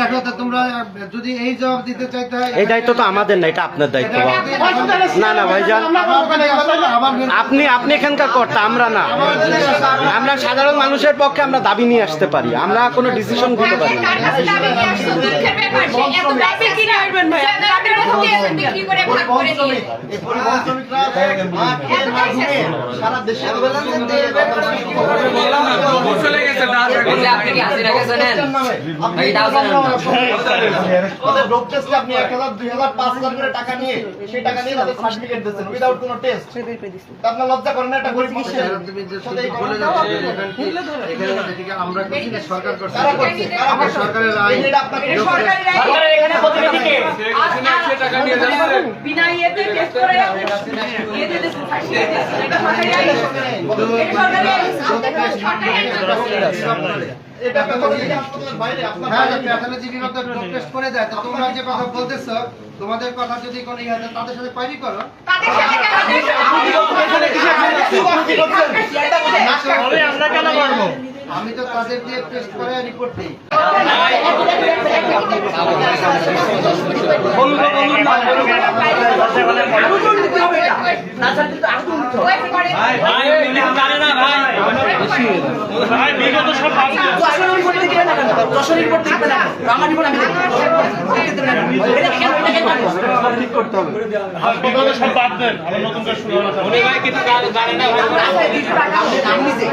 দেখো তো তোমরা যদি এই জবাব দিতে চাইতে হয় এই দায়িত্ব তো আমাদের না এটা আপনার দায়িত্ব না না ভাইজান। আপনি আপনি এখানকার কর্তা আমরা না। আমরা সাধারণ মানুষের পক্ষে আমরা দাবি নিয়ে আসতে পারি আমরা কোনো ডিসিশন দিতে পারি আপনি এক হাজার দুই হাজার পাঁচ হাজার করে টাকা নিয়ে সেই টাকা নিয়ে তাদের সার্টিফিকেট দিচ্ছেন উইদাউট কোনো টেস্ট আপনার লজ্জা করেন না এটা গরিব মানুষের আমরা সরকার করছে কারা করছে কারা করছে? সরকারের। সরকারের এখানে প্রতিনিধি কে? বিনা ইয়েতে টেস্ট করে। এটা বাইরে টেস্ট করে দেয় তোমরা যে কথা বলতেছো তোমাদের কথা যদি কোনো ইয়ে তাদের সাথে পাইরি করো তাদের সাথে কেন টেস্ট আমরা কেন করব আমি তো তাদের দিয়ে টেস্ট করে রিপোর্ট দিই না না আমার ঠিক করতে হবে হাসপাতালে সব বাদ দেন আবার নতুন করে শুরু হবে আমি নিজে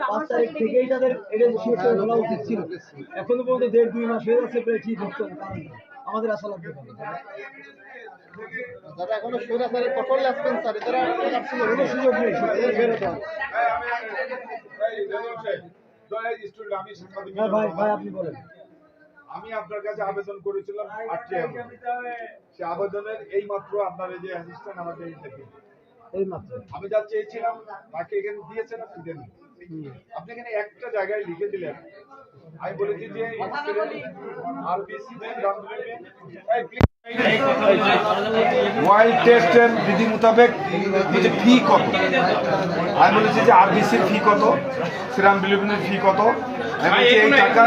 পাঁচ তারিখ থেকেই তাদের এটা শেষ বলা উচিত ছিল। এখনও পর্যন্ত দেড় দুই মাস হয়ে যাচ্ছে প্রায় ঠিক হচ্ছে আমাদের আশা লাগবে কঠোর স্যার এরা কোনো সুযোগ নেই হ্যাঁ ভাই ভাই আপনি বলেন। আমি আপনার কাছে আবেদন করেছিলাম আটটি সে আবেদনের এই মাত্র আপনার এই যে অ্যাসিস্ট্যান্ট আমাকে এই মাত্র আমি যা চেয়েছিলাম তাকে এখানে দিয়েছেন আপনি দেন আপনি এখানে একটা জায়গায় লিখে দিলেন। আমি বলেছি যে ওয়াইল্ড টেস্টের বিধি মোতাবেক ফি কত? আমি বলেছি যে আরবিসির ফি কত? বিলিভিনের ফি কত? আমি বলছি এই টাকা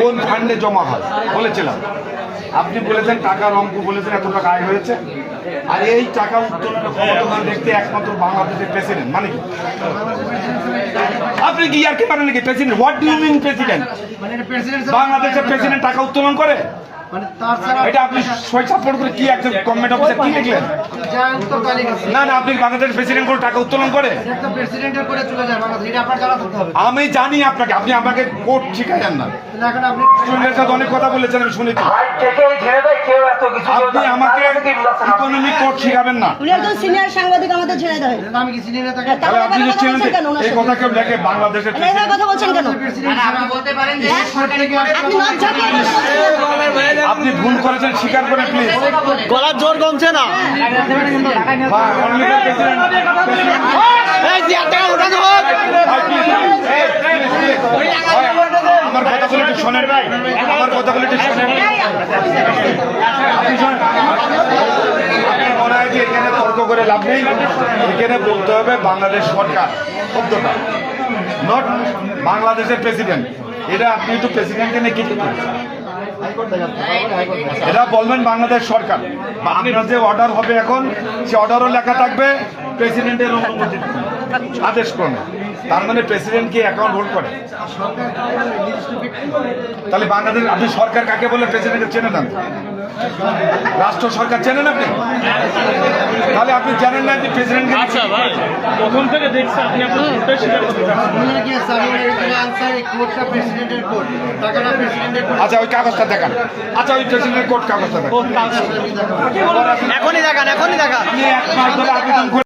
কোন ফান্ডে জমা হয়? বলেছিলাম। আপনি বলেছেন টাকার অঙ্ক বলেছেন এত টাকা আয় হয়েছে। আর এই টাকা উত্তোলনের ক্ষমতা দেখতে একমাত্র বাংলাদেশের প্রেসিডেন্ট মানে কি? আপনি কি আর কি মানে নাকি president what do you mean president বাংলাদেশের প্রেসিডেন্ট টাকা উত্তোলন করে? এটা আপনি সই সাপোর্ট করে কি একজন গভর্নমেন্ট অফিসার কি লিখলেন জায়ান্ত তো গালি গেছে না না আপনি বাংলাদেশের প্রেসিডেন্ট করে টাকা উত্তোলন করে এটা তো প্রেসিডেন্টের করে চলে যায় বাংলাদেশ। এটা আপনার জানা থাকতে হবে। আমি জানি আপনাকে আপনি আমাকে কোর্ট শিখাইলেন না। স্টুডেন্টের সাথে অনেক কথা বলেছেন আমি শুনেছি আপনি আমাকে ইকোনমিক কোর্ট শিখাবেন না। সিনিয়র সাংবাদিক আমাদের ছেড়ে দেয়। আমি কি আপনি এই কথা কেউ লেখে বাংলাদেশের মানে কথা বলছেন কেন? আপনি বলতে পারেন যে সরকারি আপনি ভুল করেছেন স্বীকার করে প্লিজ গলার জোর কমছে না। আমার কথাগুলো একটু শোনেন। আমার কথাগুলো একটু শোনেন। মনে হয় যে এখানে তর্ক করে লাভ নেই? এখানে বলতে হবে বাংলাদেশ সরকার শব্দটা। নট বাংলাদেশের প্রেসিডেন্ট এটা আপনি একটু প্রেসিডেন্টকে নিয়ে কিছু এটা বলবেন বাংলাদেশ সরকার। বা আপনার যে অর্ডার হবে এখন সে অর্ডারও লেখা থাকবে প্রেসিডেন্টের অনুমতি আদেশ করুন তার মানে প্রেসিডেন্ট কি অ্যাকাউন্ট হোল্ড করে? তাহলে বাংলাদেশ আপনি সরকার কাকে বলে প্রেসিডেন্ট চেনে নেন রাষ্ট্র সরকার চেনেন আপনি? তাহলে আপনি জানেন না যে প্রেসিডেন্ট আচ্ছা ভাই প্রথম থেকে দেখছি আপনি আপনার স্বীকার করতে আচ্ছা ওই কাগজটা দেখান। আচ্ছা ওই প্রেসিডেন্টের কোর্ট কাগজটা দেখান। এখনই দেখান এখনই দেখান।